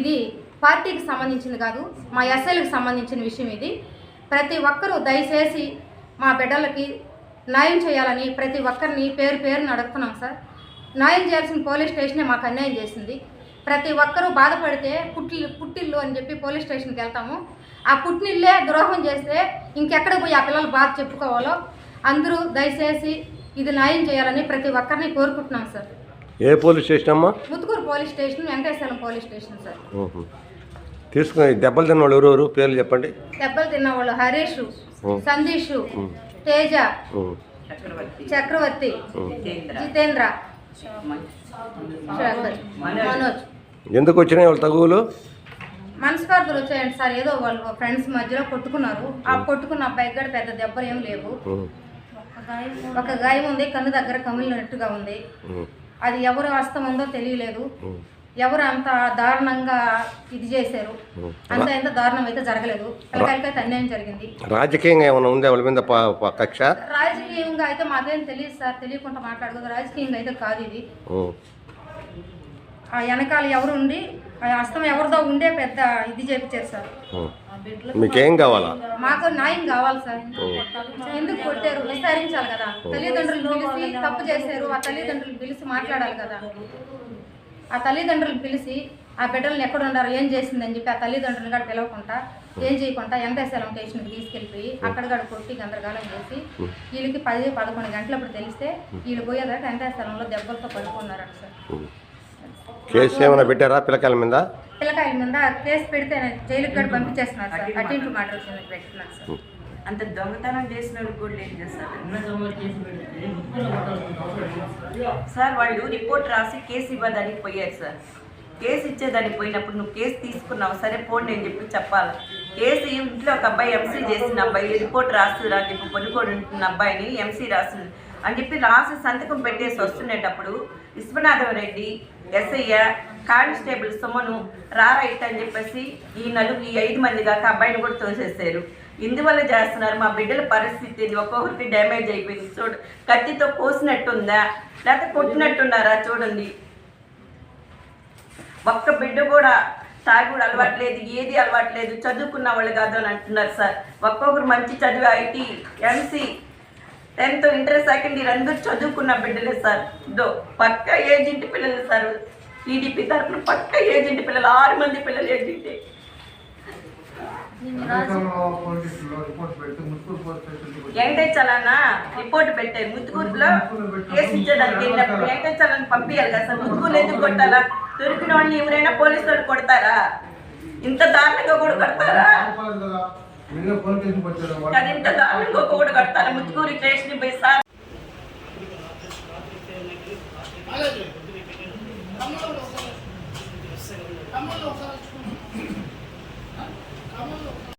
ఇది పార్టీకి సంబంధించింది కాదు మా ఎస్ఐలకు సంబంధించిన విషయం ఇది. ప్రతి ఒక్కరూ దయచేసి మా బిడ్డలకి న్యాయం చేయాలని ప్రతి ఒక్కరిని పేరు పేరుని అడుగుతున్నాం సార్. న్యాయం చేయాల్సిన పోలీస్ స్టేషనే మాకు అన్యాయం చేసింది. ప్రతి ఒక్కరూ బాధపడితే పుట్టిల్లు పుట్టిల్లు అని చెప్పి పోలీస్ స్టేషన్కి వెళ్తాము. ఆ పుట్టినిల్లే ద్రోహం చేస్తే ఇంకెక్కడ పోయి ఆ పిల్లలు బాధ చెప్పుకోవాలో అందరూ దయచేసి ఇది న్యాయం చేయాలని ప్రతి ఒక్కరిని కోరుకుంటున్నాం సార్. ఏ పోలీస్ స్టేషన్ అమ్మా? Muthukuru police station Venkateswaram police station sir. తీసుకుని దెబ్బలు తిన్న వాళ్ళు ఎవరెవరు? పేర్లు చెప్పండి. దెబ్బలు తిన్న వాళ్ళు హరీష్. సందీష్ తేజ. చక్రవర్తి జితేంద్ర మనోజ్. ఎందుకు వచ్చినాయి వాళ్ళ తగువులు? మనస్పర్ధలు వచ్చాయండి సార్. ఏదో వాళ్ళు ఫ్రెండ్స్ మధ్యలో కొట్టుకున్నారు. ఆ కొట్టుకున్న అబ్బాయికి కూడా పెద్ద దెబ్బలు ఏం లేవు. ఒక గాయం ఉంది కన్ను దగ్గర కమిలినట్టుగా ఉంది. అది ఎవరు హస్తం ఉందో తెలియలేదు. ఎవరు అంత దారుణంగా ఇది చేశారు. అంత ఎంత దారుణం అయితే జరగలేదు పిల్లకాయలకైతే అన్యాయం జరిగింది. రాజకీయంగా ఏమైనా ఉందా వాళ్ళ మీద కక్ష? రాజకీయంగా అయితే మాకేం తెలియదు సార్ తెలియకుండా మాట్లాడకూడదు రాజకీయంగా అయితే కాదు ఇది. ఆ వెనకాల ఎవరు ఉండి ఆ హస్తం ఎవరిదో ఉండే పెద్ద ఇది చేపించారు సార్. మీకేం కావాలా? మాకు న్యాయం కావాలి సార్. ఎందుకు కొట్టారు? విచారించాలి కదా. తల్లిదండ్రులు పిలిచి తప్పు చేశారు ఆ తల్లిదండ్రులు పిలిచి మాట్లాడాలి కదా. ఆ తల్లిదండ్రులు పిలిచి ఆ బిడ్డలను ఎక్కడ ఉన్నారు ఏం చేసిందని చెప్పి ఆ తల్లిదండ్రులు కూడా పిలవకుండా ఏం చేయకుండా ఎంతసేలం స్టేషన్కి తీసుకెళ్ళిపోయి అక్కడ కూడా కొట్టి గందరగోళం చేసి వీళ్ళకి పది పదకొండు గంటలప్పుడు తెలిస్తే వీళ్ళు పోయేదాకా ఎంతస్థలంలో దెబ్బలతో పడుకున్నారట సార్. కేసు ఏమైనా పెట్టారా పిల్లకాయల మీద? పిల్లకాయల మీద కేసు పెడితే జైలుకి కూడా పంపించేస్తున్నారు సార్. అటెంప్ట్ సార్ అంత దొంగతనం చేసిన కూడా సార్. సార్. వాళ్ళు రిపోర్ట్ రాసి కేసు ఇవ్వడానికి పోయారు సార్. కేసు ఇచ్చేదానికి పోయినప్పుడు నువ్వు కేసు తీసుకున్నావు సరే పోండి అని చెప్పి చెప్పాలి. కేసు ఇంట్లో ఒక అబ్బాయి ఎంసీ చేసిన అబ్బాయి రిపోర్ట్ రాస్తురా అని చెప్పి కొనుక్కొని ఉంటున్న అబ్బాయిని ఎంసీ రాసు అని చెప్పి రాసి సంతకం పెట్టేసి వస్తుండేటప్పుడు విశ్వనాథం రెడ్డి ఎస్ఐ కానిస్టేబుల్ సుమను రారైట్ అని చెప్పేసి ఈ నలుగు ఈ ఐదు మంది కాక అబ్బాయిని కూడా తోసేశారు. ఇందువల్ల చేస్తున్నారు మా బిడ్డల పరిస్థితి ఇది ఒక్కొక్కరికి డ్యామేజ్ అయిపోయింది. చూడు కత్తితో కోసినట్టుందా? లేకపోతే కొట్టినట్టున్నారా చూడండి. ఒక్క బిడ్డ కూడా తాగుడు అలవాట్లేదు ఏది అలవాట్లేదు చదువుకున్న వాళ్ళు కాదు అని అంటున్నారు సార్. ఒక్కొక్కరు మంచి చదివి IT MC tenth inter second year అందరూ చదువుకున్న బిడ్డలే సార్. ఇదో పక్క ఏజెంట్ పిల్లలు సార్. టీడీపీ తరఫున పక్క ఏజెంట్ పిల్లలు ఆరు మంది పిల్లలు ఏజెంటే వెంకటేశ్వరన్న రిపోర్ట్ పెట్టారు ముత్తుకూరులో కేసు ఇచ్చేదానికి వెళ్ళినప్పుడు వెంకటేశ్వరన్న పంపించాలి కదా సార్. ముత్తుకూరు ఎందుకు కొట్టాలా? దొరికిన వాళ్ళని ఎవరైనా పోలీసు వాళ్ళు కొడతారా? ఇంత దారుణంగా కూడా కొడతారా? అది ఇంత దారుణంగా కూడా కొడతారా. ముత్తుకూరు స్టేషన్ పోయి సార్. తమ్ముళ్ళు ఒకసారి